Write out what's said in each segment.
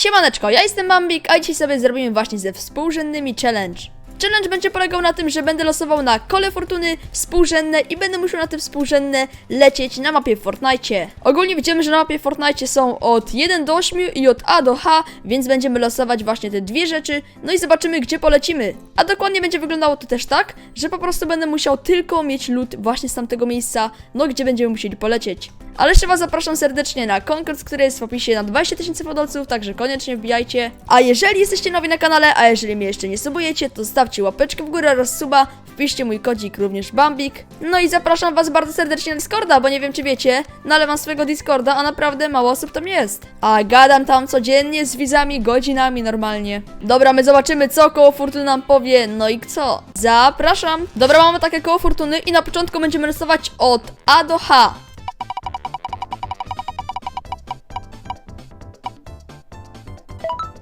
Siemaneczko, ja jestem Mambik, a dzisiaj sobie zrobimy właśnie ze współrzędnymi challenge. Challenge będzie polegał na tym, że będę losował na kole fortuny współrzędne i będę musiał na te współrzędne lecieć na mapie Fortnite. Ogólnie widzimy, że na mapie Fortnite są od 1 do 8 i od A do H, więc będziemy losować właśnie te dwie rzeczy, no i zobaczymy gdzie polecimy. A dokładnie będzie wyglądało to też tak, że po prostu będę musiał tylko mieć lód właśnie z tamtego miejsca, no gdzie będziemy musieli polecieć. Ale jeszcze Was zapraszam serdecznie na konkurs, który jest w opisie na 20 tysięcy podolców, także koniecznie wbijajcie. A jeżeli jesteście nowi na kanale, a jeżeli mnie jeszcze nie subujecie, to stawcie łapeczkę w górę oraz suba, wpiszcie mój kodzik również Bambik. No i zapraszam Was bardzo serdecznie na Discorda, bo nie wiem czy wiecie, no ale mam swojego Discorda, a naprawdę mało osób tam jest. A gadam tam codziennie z widzami, godzinami normalnie. Dobra, my zobaczymy co koło fortuny nam powie, no i co? Zapraszam. Dobra, mamy takie koło fortuny i na początku będziemy rysować od A do H.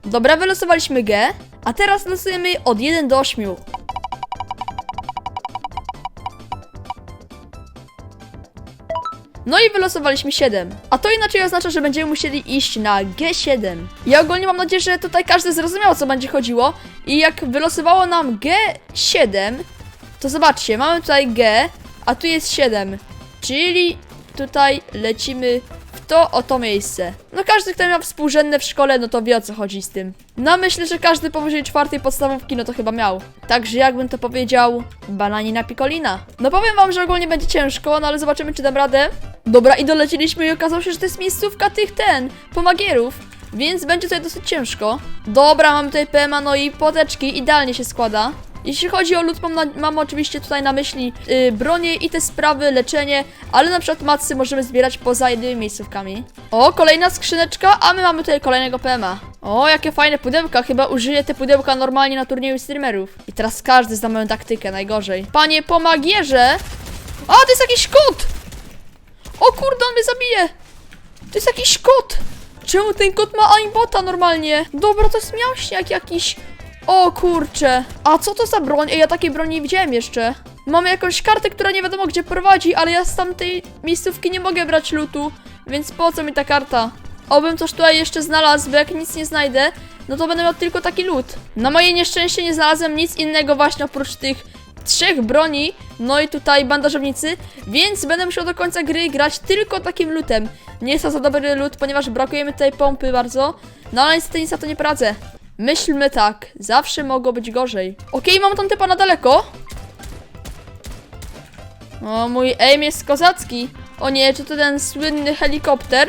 Dobra, wylosowaliśmy G, a teraz losujemy od 1 do 8. No i wylosowaliśmy 7. A to inaczej oznacza, że będziemy musieli iść na G7. Ja ogólnie mam nadzieję, że tutaj każdy zrozumiał, o co będzie chodziło. I jak wylosowało nam G7, to zobaczcie, mamy tutaj G, a tu jest 7. Czyli tutaj lecimy to oto miejsce. No każdy, kto miał współrzędne w szkole, no to wie o co chodzi z tym. No myślę, że każdy powyżej czwartej podstawówki, no to chyba miał. Także jakbym to powiedział, bananina pikolina. No powiem wam, że ogólnie będzie ciężko, no ale zobaczymy, czy dam radę. Dobra, i doleciliśmy i okazało się, że to jest miejscówka tych ten, pomagierów. Więc będzie tutaj dosyć ciężko. Dobra, mam tutaj PMA, no i poteczki, idealnie się składa. Jeśli chodzi o lód, mam, na, mam oczywiście tutaj na myśli yy, bronię i te sprawy, leczenie, ale na przykład macy możemy zbierać poza jednymi miejscówkami. O, kolejna skrzyneczka, a my mamy tutaj kolejnego PMA. O, jakie fajne pudełka, chyba użyję te pudełka normalnie na turnieju streamerów. I teraz każdy zna moją taktykę, najgorzej. Panie pomagierze! A, to jest jakiś kot! O kurde, on mnie zabije! To jest jakiś kot! Czemu ten kot ma aimbota normalnie? Dobra, to jest miałśniak jakiś. O kurcze. A co to za broń? Ej, ja takiej broni nie widziałem jeszcze. Mamy jakąś kartę, która nie wiadomo gdzie prowadzi, ale ja z tamtej miejscówki nie mogę brać lutu. Więc po co mi ta karta? Obym coś tutaj jeszcze znalazł, bo jak nic nie znajdę, no to będę miał tylko taki lód. Na moje nieszczęście nie znalazłem nic innego właśnie oprócz tych trzech broni, no i tutaj bandażownicy, więc będę musiał do końca gry grać tylko takim lutem. Nie jest to za dobry lód, ponieważ brakuje mi tutaj pompy bardzo, no ale niestety nic na to nie poradzę. Myślmy tak, zawsze mogło być gorzej. Okej, mam tam typa na daleko. O, mój aim jest kozacki. O nie, czy to ten słynny helikopter?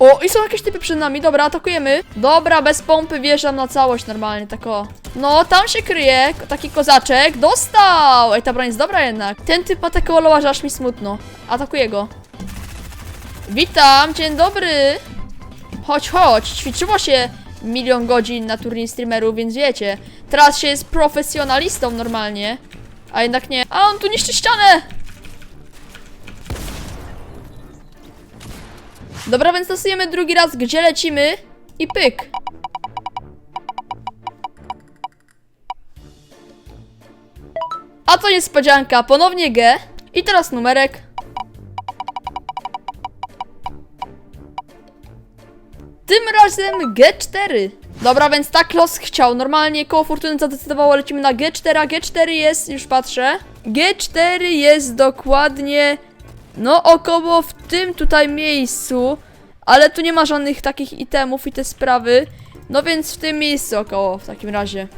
O, i są jakieś typy przed nami, dobra, atakujemy. Dobra, bez pompy wjeżdżam na całość normalnie, tak o. No, tam się kryje, taki kozaczek. Dostał! Ej, ta broń jest dobra jednak. Ten typ ma takiego loła, że aż mi smutno. Atakuję go. Witam, dzień dobry. Chodź, chodź, ćwiczyło się milion godzin na turniej streamerów, więc wiecie. Teraz się jest profesjonalistą normalnie. A jednak nie. A on tu niszczy ścianę! Dobra, więc losujemy drugi raz, gdzie lecimy i pyk. A to niespodzianka, ponownie G. I teraz numerek. Tym razem G4. Dobra, więc tak los chciał. Normalnie koło fortuny zadecydowało, lecimy na G4, a G4 jest, już patrzę. G4 jest dokładnie, no około w tym tutaj miejscu. Ale tu nie ma żadnych takich itemów i te sprawy. No więc w tym miejscu około w takim razie.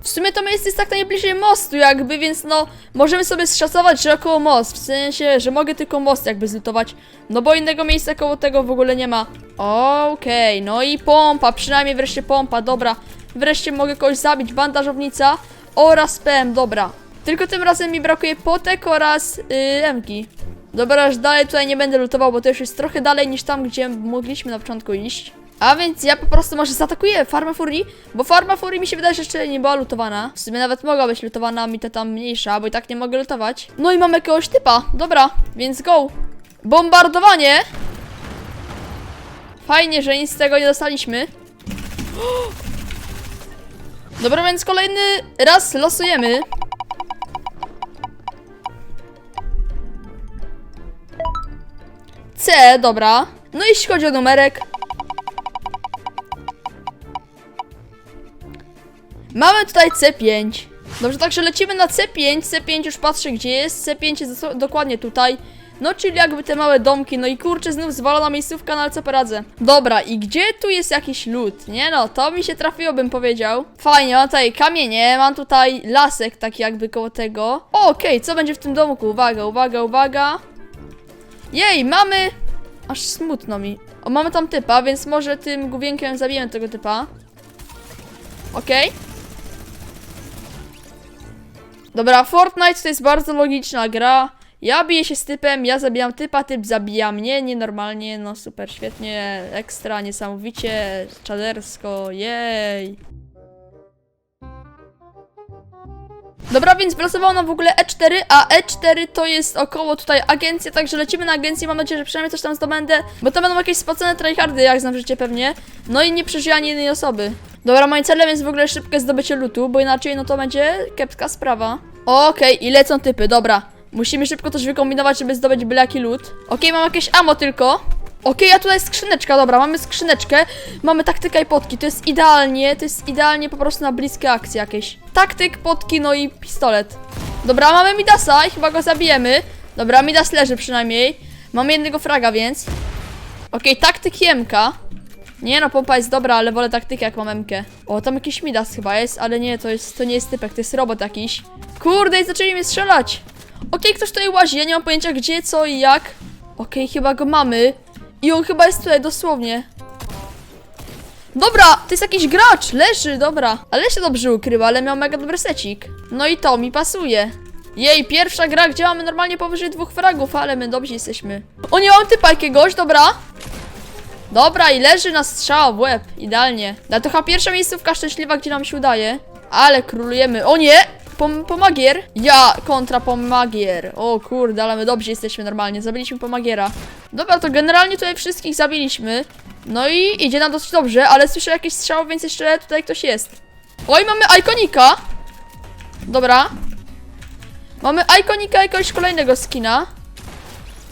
W sumie to miejsce jest tak najbliżej mostu jakby, więc no możemy sobie szacować, że około most. W sensie, że mogę tylko most jakby zlutować. No bo innego miejsca koło tego w ogóle nie ma. Okej, no i pompa, przynajmniej wreszcie pompa, dobra. Wreszcie mogę kogoś zabić, bandażownica oraz PM, dobra. Tylko tym razem mi brakuje potek oraz yy, emki. Dobra, aż dalej tutaj nie będę lutował, bo to już jest trochę dalej niż tam, gdzie mogliśmy na początku iść. A więc ja po prostu może zaatakuję Farmę Furii, bo Farma Furii mi się wydaje, że jeszcze nie była lutowana. W sumie nawet mogła być lutowana, mi to tam mniejsza, bo i tak nie mogę lutować. No i mam jakiegoś typa, dobra, więc go. Bombardowanie! Fajnie, że nic z tego nie dostaliśmy. Dobra, więc kolejny raz losujemy. C, dobra. No jeśli chodzi o numerek. Mamy tutaj C5. Dobrze, także lecimy na C5. C5 już patrzę gdzie jest. C5 jest dokładnie tutaj. No, czyli jakby te małe domki. No i kurczę, znów zwalona miejscówka, no ale co poradzę. Dobra, i gdzie tu jest jakiś lód? Nie no, to mi się trafiło, bym powiedział. Fajnie, mam tutaj kamienie, mam tutaj lasek taki jakby koło tego. Okej, co będzie w tym domku? Uwaga, uwaga, uwaga. Jej, mamy... Aż smutno mi. O, mamy tam typa, więc może tym główienkiem zabijemy tego typa. Okej. Dobra, Fortnite to jest bardzo logiczna gra. Ja biję się z typem, ja zabijam typa, typ zabija mnie, nienormalnie, no super, świetnie, ekstra, niesamowicie, czadersko, jej. Dobra, więc wylosowało nam w ogóle E4, a E4 to jest około tutaj agencja, także lecimy na agencję, mam nadzieję, że przynajmniej coś tam zdobędę, bo to będą jakieś spocone tryhardy, jak znam życie pewnie, no i nie przeżyję ani jednej osoby. Dobra, moim celem jest w ogóle szybkie zdobycie lutu, bo inaczej no to będzie kiepska sprawa. Okej, i lecą typy, dobra. Musimy szybko coś wykombinować, żeby zdobyć byle jaki lód. Okej, mam jakieś ammo tylko. Okej, a tutaj skrzyneczka, dobra, mamy skrzyneczkę, mamy taktyka i potki, to jest idealnie, to jest idealnie po prostu na bliskie akcje jakieś. Taktyk, potki, no i pistolet. Dobra, mamy Midasa i chyba go zabijemy. Dobra, Midas leży przynajmniej. Mamy jednego fraga, więc. Okej, taktyk Jemka. Nie no, pompa jest dobra, ale wolę taktykę jak mam Mkę. O, tam jakiś Midas chyba jest, ale nie, to jest, to nie jest typek, to jest robot jakiś. Kurde, i zaczęli mnie strzelać. Okej, ktoś tutaj łazi, ja nie mam pojęcia gdzie, co i jak. Okej, chyba go mamy. I on chyba jest tutaj, dosłownie. Dobra, to jest jakiś gracz, leży, dobra. Ale się dobrze ukrywa, ale miał mega dobry secik. No i to mi pasuje. Jej, pierwsza gra, gdzie mamy normalnie powyżej dwóch fragów, ale my dobrzy jesteśmy. O, nie mam typa jakiegoś, dobra. Dobra, i leży na strzał w łeb, idealnie. No to chyba pierwsza miejscówka szczęśliwa, gdzie nam się udaje. Ale królujemy. O nie! Pom pomagier. Ja kontra pomagier. O kurde, ale my dobrzy jesteśmy normalnie. Zabiliśmy pomagiera. Dobra, to generalnie tutaj wszystkich zabiliśmy. No i idzie nam dosyć dobrze, ale słyszę jakieś strzały, więc jeszcze tutaj ktoś jest. Oj, mamy ikonika. Dobra. Mamy ikonika jakiegoś kolejnego skina.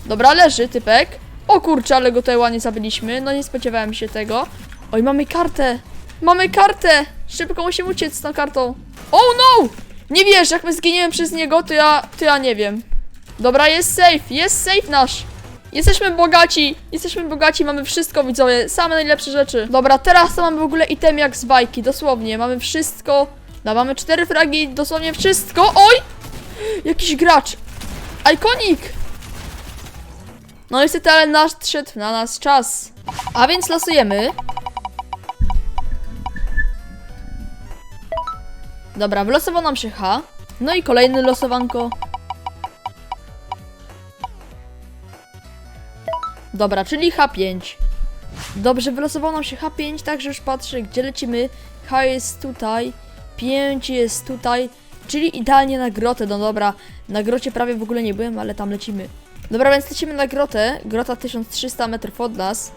Dobra, leży typek. O kurczę, ale go tutaj ładnie zabiliśmy. No nie spodziewałem się tego. Oj, mamy kartę. Mamy kartę. Szybko musimy uciec z tą kartą. Oh no! Nie wiesz, jak my zginiemy przez niego, to ja, to ja nie wiem. Dobra, jest safe, jest safe nasz. Jesteśmy bogaci, jesteśmy bogaci, mamy wszystko widzowie, same najlepsze rzeczy. Dobra, teraz to mamy w ogóle item jak z bajki, dosłownie, mamy wszystko. No, mamy cztery fragi, dosłownie wszystko. Oj! Jakiś gracz. Ikonik! No niestety, ale nadszedł na nas czas. A więc losujemy. Dobra, wylosował nam się H. No i kolejne losowanko. Dobra, czyli H5. Dobrze, wylosował nam się H5, także już patrzę, gdzie lecimy. H jest tutaj, 5 jest tutaj, czyli idealnie na grotę. No dobra, na grocie prawie w ogóle nie byłem, ale tam lecimy. Dobra, więc lecimy na grotę. Grota 1300 metrów od nas.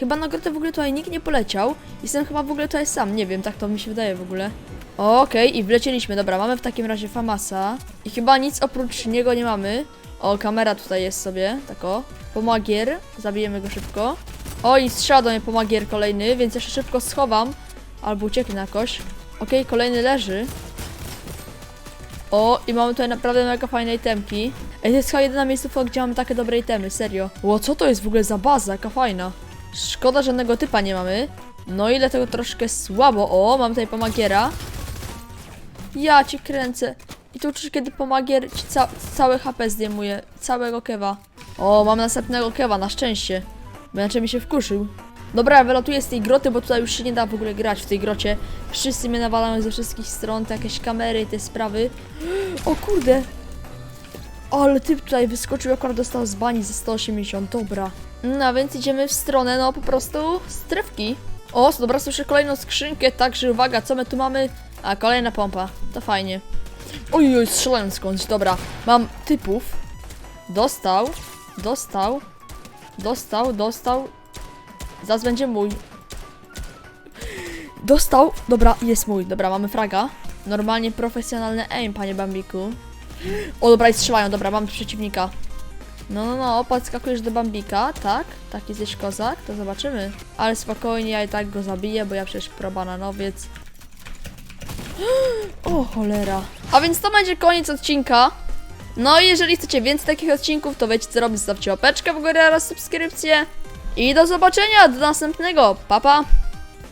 Chyba na grotę w ogóle tutaj nikt nie poleciał. Jestem chyba w ogóle tutaj sam, nie wiem, tak to mi się wydaje w ogóle. Okej, i wlecieliśmy. Dobra, mamy w takim razie Famasa. I chyba nic oprócz niego nie mamy. O, kamera tutaj jest sobie, tak o. Pomagier, zabijemy go szybko. O, i strzał do mnie pomagier kolejny, więc jeszcze szybko schowam. Albo ucieknę jakoś. Okej, kolejny leży. O, i mamy tutaj naprawdę mega fajne itemki. Ej, to jest chyba jedyna miejscówka, gdzie mamy takie dobre itemy, serio. Ło, co to jest w ogóle za baza, jaka fajna. Szkoda, żadnego typa nie mamy. No i dlatego troszkę słabo. O, mam tutaj pomagiera. Ja ci kręcę. I tu czyż kiedy pomagier ci ca całe HP zdejmuje. Całego kewa. O, mam następnego kewa, na szczęście. Bo inaczej mi się wkurzył. Dobra, wylatuję z tej groty, bo tutaj już się nie da w ogóle grać w tej grocie. Wszyscy mnie nawalają ze wszystkich stron, te jakieś kamery te sprawy. O kurde! Ale typ tutaj wyskoczył, akurat dostał z bani za 180, dobra. No więc idziemy w stronę, no po prostu strefki. O, dobra, słyszę kolejną skrzynkę, także uwaga, co my tu mamy? A, kolejna pompa, to fajnie. Oj, oj, strzelają skądś, dobra. Mam typów. Dostał, dostał, dostał, dostał. Zaraz będzie mój. Dostał, dobra, jest mój, dobra, mamy fraga. Normalnie profesjonalny aim, panie Bambiku. O, dobra, i strzelają, dobra, mam przeciwnika. No, no, no, podskakujesz do Bambika, tak? Tak, jesteś kozak, to zobaczymy. Ale spokojnie, ja i tak go zabiję, bo ja przecież pro bananowiec. O cholera. A więc to będzie koniec odcinka. No i jeżeli chcecie więcej takich odcinków, to wiecie co robić, zostawcie łapeczkę w górę oraz subskrypcję. I do zobaczenia, do następnego, pa pa!